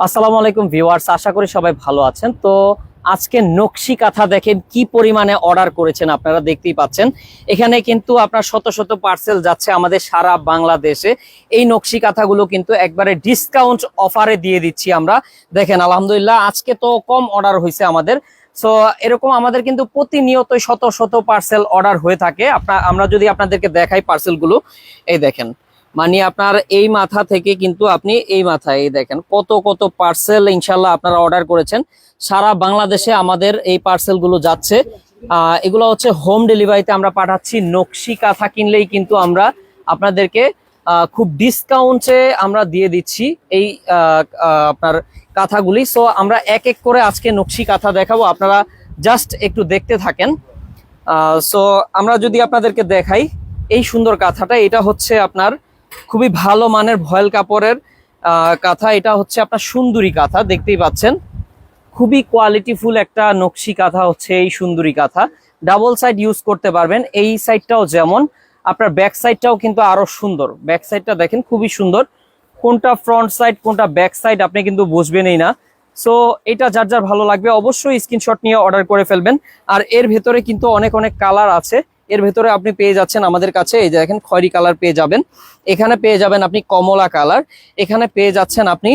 আসসালামু আলাইকুম ভিউয়ার্স, আশা করি সবাই ভালো আছেন। তো আজকে নকশি কাঁথা দেখেন কি পরিমাণে অর্ডার করেছেন আপনারা দেখতেই পাচ্ছেন। এখানে কিন্তু আপনার শত শত পার্সেল যাচ্ছে আমাদের সারা বাংলাদেশে। এই নকশি কাঁথাগুলো কিন্তু একবারে ডিসকাউন্ট অফারে দিয়ে দিচ্ছি আমরা। দেখেন, আলহামদুলিল্লাহ, আজকে তো কম অর্ডার হয়েছে আমাদের। সো এরকম আমাদের কিন্তু প্রতিনিয়তই শত শত পার্সেল অর্ডার হয়ে থাকে। আপনার, আমরা যদি আপনাদেরকে দেখাই পার্সেলগুলো এই দেখেন। মানে আপনার এই মাথা থেকে কিন্তু আপনি এই মাথায় এই দেখেন কত কত পার্সেল ইনশাল্লাহ আপনারা অর্ডার করেছেন। সারা বাংলাদেশে আমাদের এই পার্সেলগুলো যাচ্ছে। এগুলো হচ্ছে হোম ডেলিভারিতে আমরা পাঠাচ্ছি। নকশি কাঁথা কিনলেই কিন্তু আমরা আপনাদেরকে খুব ডিসকাউন্টে আমরা দিয়ে দিচ্ছি এই আপনার কাঁথাগুলি। সো আমরা এক এক করে আজকে নকশি কাঁথা দেখাবো। আপনারা জাস্ট একটু দেখতে থাকেন। সো আমরা যদি আপনাদেরকে দেখাই এই সুন্দর কাঁথাটা, এটা হচ্ছে আপনার খুবই ভালো মানের ভয়েল কাপড়ের কাঁথা। এটা হচ্ছে আপনার সুন্দরী কাঁথা, দেখতেই পাচ্ছেন। খুবই কোয়ালিটিফুল একটা নকশি কাঁথা হচ্ছে এই সুন্দরী কাঁথা। ডাবল সাইড ইউজ করতে পারবেন। এই সাইডটাও যেমন, আপনার ব্যাক সাইডটাও কিন্তু আরও সুন্দর। ব্যাক সাইডটা দেখেন, খুবই সুন্দর। কোনটা ফ্রন্ট সাইড কোনটা ব্যাক সাইড আপনি কিন্তু বুঝবেনই না। সো এটা যার যার ভালো লাগবে, অবশ্যই স্ক্রিনশট নিয়ে অর্ডার করে ফেলবেন। আর এর ভেতরে কিন্তু অনেক অনেক কালার আছে। এর ভেতরে আপনি পেয়ে যাচ্ছেন আমাদের কাছে, এই যে দেখেন, খয়রি কালার পেয়ে যাবেন। এখানে পেয়ে যাবেন আপনি কমলা কালার। এখানে পেয়ে যাচ্ছেন আপনি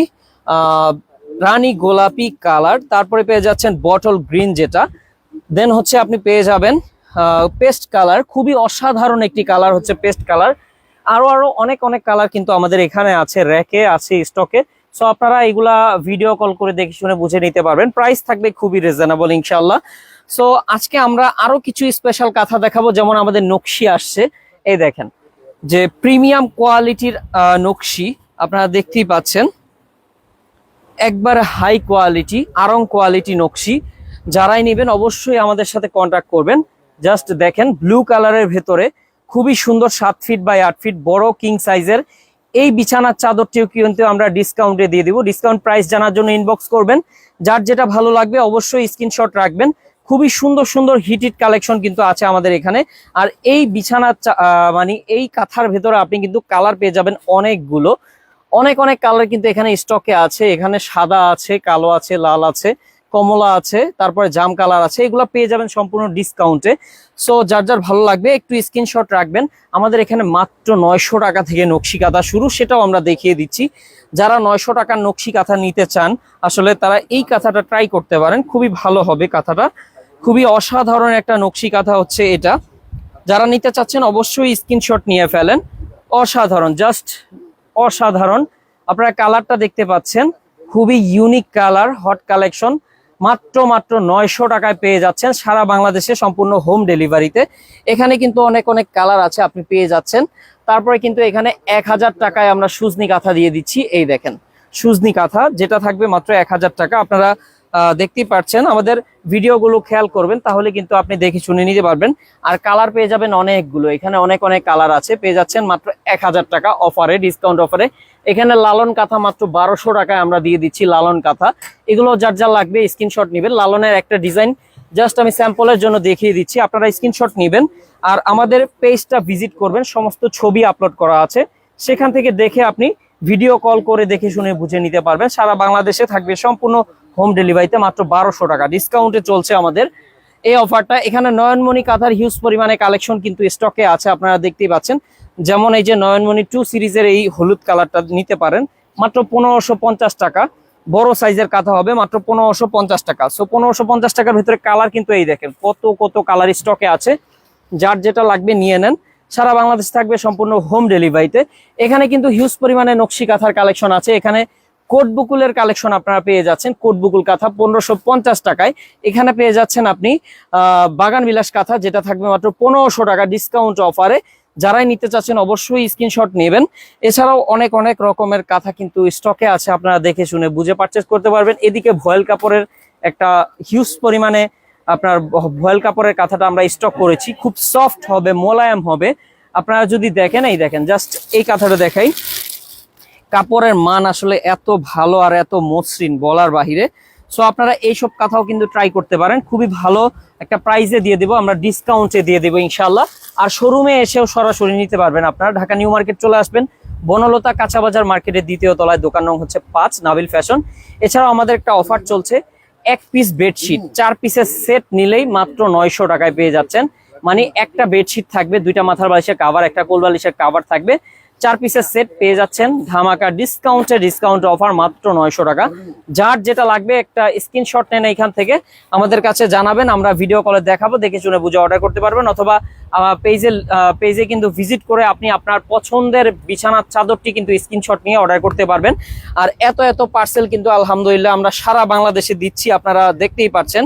রানী গোলাপি কালার। তারপরে পেয়ে যাচ্ছেন বটল গ্রিন যেটা। দেন হচ্ছে আপনি পেয়ে যাবেন পেস্ট কালার। খুবই অসাধারণ একটি কালার হচ্ছে পেস্ট কালার। আরও আরও অনেক অনেক কালার কিন্তু আমাদের এখানে আছে, র্যাকে আছে স্টকে। সো আপনারা এগুলা ভিডিও কল করে দেখে শুনে বুঝে নিতে পারবেন। প্রাইস থাকবে খুবই রিজনেবল ইনশাল্লাহ সো আজকে আমরা আরও কিছু স্পেশাল কাঁথা দেখাবো, যেমন আমাদের নকশি আসছে। এই দেখেন, যে প্রিমিয়াম কোয়ালিটির নকশি আপনারা দেখতেই পাচ্ছেন। একবার হাই কোয়ালিটি আরং কোয়ালিটি নকশি। যারাই নেবেন অবশ্যই আমাদের সাথে কন্ট্যাক্ট করবেন। জাস্ট দেখেন ব্লু কালারের ভেতরে খুবই সুন্দর সাত ফিট বাই আট ফিট বড় কিং সাইজের এই বিছানার চাদরটিও কিন্তু আমরা ডিসকাউন্টে দিয়ে দিব। ডিসকাউন্ট প্রাইস জানার জন্য ইনবক্স করবেন। যার যেটা ভালো লাগবে অবশ্যই স্ক্রিনশট রাখবেন। খুবই সুন্দর সুন্দর হিটিড কালেকশন কিন্তু আছে আমাদের এখানে। আর এই আহ, মানে এই কাঁথার ভেতরে আপনি কিন্তু কালার পেয়ে যাবেন অনেকগুলো। অনেক অনেক কালার কিন্তু এখানে স্টকে আছে। এখানে সাদা আছে কালো আছে লাল আছে কমলা আছে তারপরে জাম কালার আছে। এগুলো পেয়ে যাবেন সম্পূর্ণ ডিসকাউন্টে সো যার যার ভালো লাগবে একটু স্ক্রিনশট রাখবেন। আমাদের এখানে মাত্র নয়শো টাকা থেকে নকশি কাঁথা শুরু সেটাও আমরা দেখিয়ে দিচ্ছি। যারা নয়শো টাকার নকশি কাঁথা নিতে চান আসলে তারা এই কাঁথাটা ট্রাই করতে পারেন। খুবই ভালো হবে কাঁথাটা। খুবই অসাধারণ একটা নকশি কাঁথা হচ্ছে এটা। যারা নিতে চাচ্ছেন অবশ্যই স্ক্রিনশট নিয়ে ফেলেন। অসাধারণ, জাস্ট অসাধারণ। আপনারা কালারটা দেখতে পাচ্ছেন, খুবই ইউনিক কালার হট কালেকশন মাত্র মাত্র নয়শো টাকায় পেয়ে যাচ্ছেন সারা বাংলাদেশে সম্পূর্ণ হোম ডেলিভারিতে এখানে কিন্তু অনেক অনেক কালার আছে, আপনি পেয়ে যাচ্ছেন। তারপরে কিন্তু এখানে এক হাজার টাকায় আমরা সুজনি কাঁথা দিয়ে দিচ্ছি, এই দেখেন। সুজনি কাঁথা, যেটা থাকবে মাত্র এক হাজার টাকা। আপনারা দেখতেই পাচ্ছেন আমাদের ভিডিওগুলো খেয়াল করবেন, তাহলে কিন্তু আপনি দেখে শুনে নিতে পারবেন। আর কালার পেয়ে যাবেন অনেকগুলো, এখানে অনেক অনেক কালার আছে, পেয়ে যাচ্ছেন মাত্র এক হাজার টাকা অফারে, ডিসকাউন্ট অফারে। এখানে লালন কাঁথা মাত্র বারোশো টাকায় আমরা দিয়ে দিচ্ছি লালন কাঁথা। এগুলো যার যা লাগবে, স্ক্রিনশট নেবেন। লালনের একটা ডিজাইন, জাস্ট আমি স্যাম্পলের জন্য দেখিয়ে দিচ্ছি, আপনারা স্ক্রিনশট নেবেন। আর আমাদের পেজটা ভিজিট করবেন, সমস্ত ছবি আপলোড করা আছে। সেখান থেকে দেখে আপনি ভিডিও কল করে দেখে শুনে বুঝে নিতে পারবেন। সারা বাংলাদেশে থাকবে সম্পূর্ণ হোম ডেলিভারিতে মাত্র বারোশো টাকা। ডিসকাউন্টে চলছে আমাদের এই অফারটা এখানে নয়নমণি কাঁথার হিউজ পরিমাণে কালেকশন কিন্তু স্টকে আছে, আপনারা দেখতেই পাচ্ছেন। যেমন এই যে নয়নমণি টু সিরিজের এই হলুদ কালারটা নিতে পারেন। মাত্র পনেরোশো টাকা। বড় সাইজের কাঁথা হবে মাত্র পনেরোশো পঞ্চাশ টাকা। সো পনেরোশো পঞ্চাশ টাকার ভিতরে কালার কিন্তু এই দেখেন, কত কত কালার স্টকে আছে। যার যেটা লাগবে নিয়ে নেন। সারা বাংলাদেশ থাকবে সম্পূর্ণ হোম ডেলিভারিতে এখানে কিন্তু হিউজ পরিমাণে নকশি কাঁথার কালেকশন আছে। এখানে কোট বুকুলের কালেকশন আপনারা পেয়ে যাচ্ছেন। কোটবুকুল কাঁথা পনেরোশো পঞ্চাশ টাকায়। এখানে পেয়ে যাচ্ছেন আপনি বাগান বিলাস কাঁথা, যেটা থাকবে মাত্র পনেরোশো টাকা ডিসকাউন্ট অফারে যারাই নিতে চাচ্ছেন অবশ্যই স্ক্রিনশট নেবেন। এছাড়াও অনেক অনেক রকমের কাঁথা কিন্তু স্টকে আছে। আপনারা দেখে শুনে বুঝে পারচেস করতে পারবেন। এদিকে ভয়েল কাপড়ের একটা হিউজ পরিমাণে আপনার ভয়েল কাপড়ের কাঁথাটা আমরা স্টক করেছি। খুব সফট হবে, মোলায়েম হবে। আপনারা যদি দেখেন, এই দেখেন জাস্ট এই কাঁথাটা দেখাই। কাপড়ের মান আসলে এত ভালো আর এত মসৃণ বলার বাহিরে। সো আপনারা এইসব কাঁথাও কিন্তু ট্রাই করতে পারেন। খুবই ভালো একটা প্রাইজে দিয়ে দেবো, আমরা ডিসকাউন্টে দিয়ে দেবো ইনশাল্লাহ আর শোরুমে এসেও সরাসরি নিতে পারবেন আপনারা। ঢাকা নিউ মার্কেট চলে আসবেন। বনলতা কাঁচাবাজার মার্কেটের দ্বিতীয় তলায়, দোকান নং হচ্ছে পাঁচ, নাবিল ফ্যাশন। এছাড়াও আমাদের একটা অফার চলছে। এক পিস বেডশিট চার পিসের সেট নিলেই মাত্র নয়শো টাকায় পেয়ে যাচ্ছেন। মানে একটা বেডশিট থাকবে দুইটা মাথার বালিশের কাভার একটা কোল বালিশের কাভার থাকবে। চার পিসের সেট পেয়ে যাচ্ছেন ধামাকা ডিসকাউন্টে ডিসকাউন্ট অফার মাত্র নয়শো টাকা। যার যেটা লাগবে একটা স্ক্রিনশট নেন এখান থেকে। আমাদের কাছে জানাবেন, আমরা ভিডিও কলে দেখাবো, দেখে শুনে বুঝে অর্ডার করতে পারবেন। অথবা পেজে পেজে কিন্তু ভিজিট করে আপনি আপনার পছন্দের বিছানার চাদরটি কিন্তু স্ক্রিনশট নিয়ে অর্ডার করতে পারবেন। আর এত এত পার্সেল কিন্তু আলহামদুলিল্লাহ আমরা সারা বাংলাদেশে দিচ্ছি, আপনারা দেখতেই পাচ্ছেন।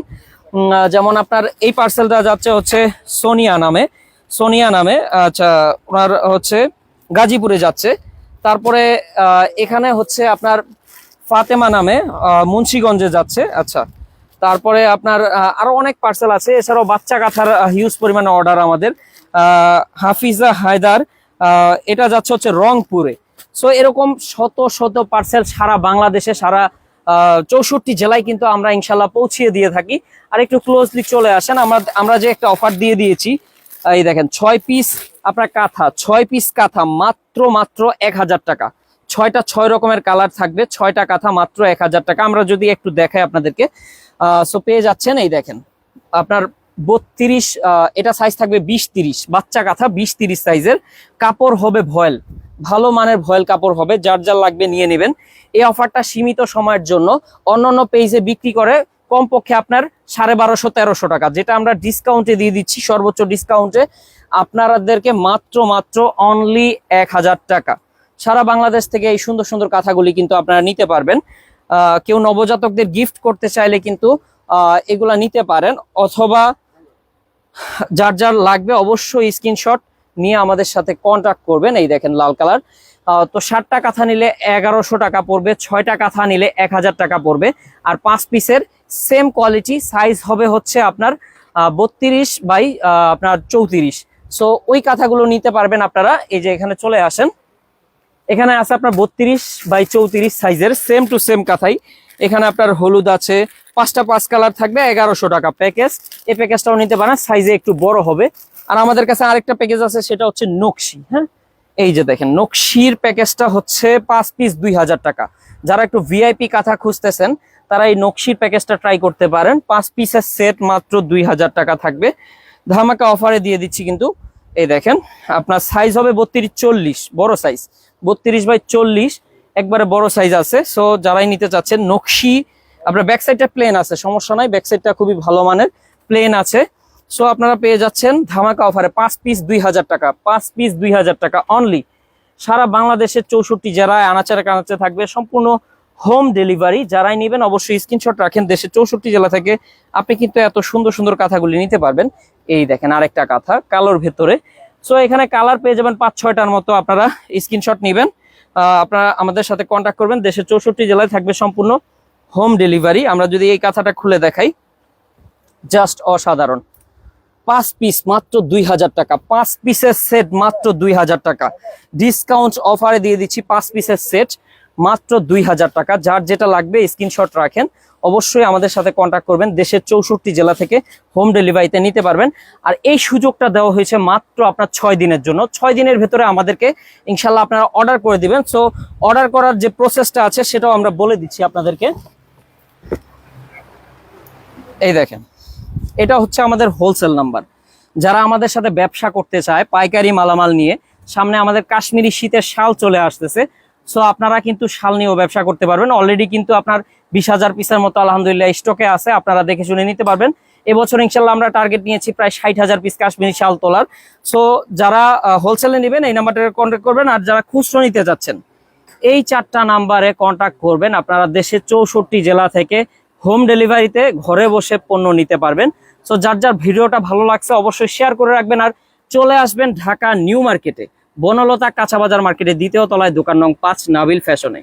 যেমন আপনার এই পার্সেলটা যাচ্ছে হচ্ছে সোনিয়া নামে। সোনিয়া নামে আচ্ছা ওনার হচ্ছে গাজীপুরে যাচ্ছে। তারপরে এখানে হচ্ছে আপনার ফাতেমা নামে মুন্সিগঞ্জে যাচ্ছে। আচ্ছা তারপরে আপনার আরও অনেক পার্সেল আছে। এছাড়াও বাচ্চা কাঁথার হিউজ পরিমাণে অর্ডার আমাদের। হাফিজা হায়দার এটা যাচ্ছে হচ্ছে রংপুরে। সো এরকম শত শত পার্সেল সারা বাংলাদেশে, সারা চৌষট্টি জেলায় কিন্তু আমরা ইনশাল্লাহ পৌঁছিয়ে দিয়ে থাকি। আর একটু ক্লোজলি চলে আসেন। আমরা আমরা যে একটা অফার দিয়ে দিয়েছি এই দেখেন, ছয় পিস আপনার কাঁথা, ছয় পিস কাঁথা মাত্র মাত্র এক হাজার টাকা। ছয়টা ছয় রকমের কালার থাকবে, ছয়টা কাঁথা মাত্র এক হাজার টাকা। আমরা যদি একটু দেখাই আপনাদেরকে সো পেয়ে যাচ্ছেন, এই দেখেন, আপনার বত্রিশ এটা সাইজ থাকবে বিশ তিরিশ, বাচ্চা কাঁথা বিশ তিরিশ সাইজের কাপড় হবে ভয়েল, ভালো মানের ভয়েল কাপড় হবে, যার যার লাগবে নিয়ে নেবেন। এই অফারটা সীমিত সময়ের জন্য, অন্যান্য পেজে বিক্রি করে কমপক্ষে আপনার সাড়ে বারোশো, তেরোশো টাকা, যেটা আমরা ডিসকাউন্টে দিয়ে দিচ্ছি, সর্বোচ্চ ডিসকাউন্টে আপনাদেরকে মাত্র মাত্র অনলি এক হাজার টাকা। সারা বাংলাদেশ থেকে এই সুন্দর সুন্দর কাঁথাগুলি কিন্তু আপনারা নিতে পারবেন। কেউ নবজাতকদের গিফট করতে চাইলে কিন্তু এগুলা নিতে পারেন, অথবা যার যার লাগবে অবশ্যই স্ক্রিনশট নিয়ে আমাদের সাথে কন্ট্যাক্ট করবেন। এই দেখেন লাল কালার তো ষাটটা কাঁথা নিলে এগারোশো টাকা পড়বে, ছয়টা কাঁথা নিলে এক হাজার টাকা পড়বে। আর পাঁচ পিসের সেম কোয়ালিটি সাইজ হবে হচ্ছে আপনার বত্রিশ বাই আপনার চৌত্রিশ। সো ওই কাঁথাগুলো নিতে পারবেন আপনারা। এই যে এখানে চলে আসেন। এখানে আছে আপনার বত্রিশ বাই চৌত্রিশ সাইজের সেম টু সেম কাঁথাই। এখানে আপনার হলুদ আছে। পাঁচটা পাঁচ কালার থাকবে, এগারোশো টাকা প্যাকেজ এই প্যাকেজটাও নিতে পারেন সাইজে একটু বড় হবে। আর আমাদের কাছে আরেকটা প্যাকেজ আছে, সেটা হচ্ছে নকশি হ্যাঁ? এই যে দেখেন, নকশির প্যাকেজটা হচ্ছে পাঁচ পিস দুই হাজার টাকা। যারা একটু ভিআইপি কাঁথা খুঁজতেছেন, তারা এই নকশির প্যাকেজটা ট্রাই করতে পারেন। পাঁচ পিসের সেট মাত্র দুই হাজার টাকা থাকবে। ধামাকা অফারে দিয়ে দিচ্ছি কিন্তু। এই দেখেন, আপনার সাইজ হবে বত্রিশ চল্লিশ, বড় সাইজ বত্রিশ বাই চল্লিশ, একবারে বড় সাইজ আছে। সো যারাই নিতে চাচ্ছেন, নকশি, আপনার ব্যাক সাইডটা প্লেন আছে, সমস্যা নাই। ব্যাক সাইডটা খুবই ভালো মানের প্লেন আছে। সো আপনারা পেয়ে যাচ্ছেন ধামাকা অফারে পাঁচ পিস দুই হাজার টাকা, পাঁচ পিস দুই হাজার টাকা অনলি সারা বাংলাদেশের চৌষট্টি জেলায় আনাচারে কানাচে থাকবে সম্পূর্ণ হোম ডেলিভারি যারাই নেবেন অবশ্যই স্ক্রিনশট রাখেন, দেশের চৌষট্টি জেলা থেকে আপনি কিন্তু এত সুন্দর সুন্দর কাঁথাগুলি নিতে পারবেন। এই দেখেন আরেকটা কাঁথা, কালোর ভেতরে। সো এখানে কালার পেয়ে যাবেন পাঁচ, ছয়টার মতো আপনারা স্ক্রিনশট নেবেন। আপনারা আমাদের সাথে কন্ট্যাক্ট করবেন, দেশের চৌষট্টি জেলায় থাকবে সম্পূর্ণ হোম ডেলিভারি আমরা যদি এই কাঁথাটা খুলে দেখাই জাস্ট অসাধারণ। পাঁচ পিস মাত্র দুই হাজার টাকা। পাঁচ পিসের সেট মাত্র দুই হাজার টাকা। ডিসকাউন্ট অফারে দিয়ে দিচ্ছি পাঁচ পিসের সেট মাত্র দুই হাজার টাকা। যার যেটা লাগবে স্ক্রিনশট রাখেন। অবশ্যই আমাদের সাথে কন্ট্যাক্ট করবেন। দেশের চৌষট্টি জেলা থেকে হোম ডেলিভারিতে নিতে পারবেন। আর এই সুযোগটা দেওয়া হয়েছে মাত্র আপনার ছয় দিনের জন্য। ছয় দিনের ভেতরে আমাদেরকে ইনশাল্লাহ আপনারা অর্ডার করে দিবেন। সো অর্ডার করার যে প্রসেসটা আছে, সেটাও আমরা বলে দিচ্ছি আপনাদেরকে। এই দেখেন। এটা হচ্ছে আমাদের হোলসেল নাম্বার যারা আমাদের সাথে ব্যবসা করতে চায়, পাইকারি মালামাল নিয়ে, সামনে আমাদের কাশ্মীরি শীতের শাল চলে আসতেছে। সো আপনারা কিন্তু শাল নিয়েও ব্যবসা করতে পারবেন। অলরেডি কিন্তু আপনার বিশ হাজার পিসের মতো আলহামদুলিল্লাহ স্টকে আছে, আপনারা দেখে শুনে নিতে পারবেন। এবছর ইনশাল্লাহ আমরা টার্গেট নিয়েছি প্রায় ষাট হাজার পিস কাশ্মীরি শাল তোলার। সো যারা হোলসেলে নেবেন, এই নাম্বারটা কন্ট্যাক্ট করবেন। আর যারা খুচরো নিতে যাচ্ছেন এই চারটা নাম্বারে কন্ট্যাক্ট করবেন। আপনারা দেশের চৌষট্টি জেলা থেকে হোম ডেলিভারিতে ঘরে বসে পণ্য নিতে পারবেন। সো যার যার ভিডিওটা ভালো লাগছে অবশ্যই শেয়ার করে রাখবেন আর চলে আসবেন ঢাকা নিউ মার্কেটে। বনলতা কাঁচাবাজার মার্কেটে দ্বিতীয় তলায় দোকান নং পাঁচ, নাবিল ফ্যাশনে।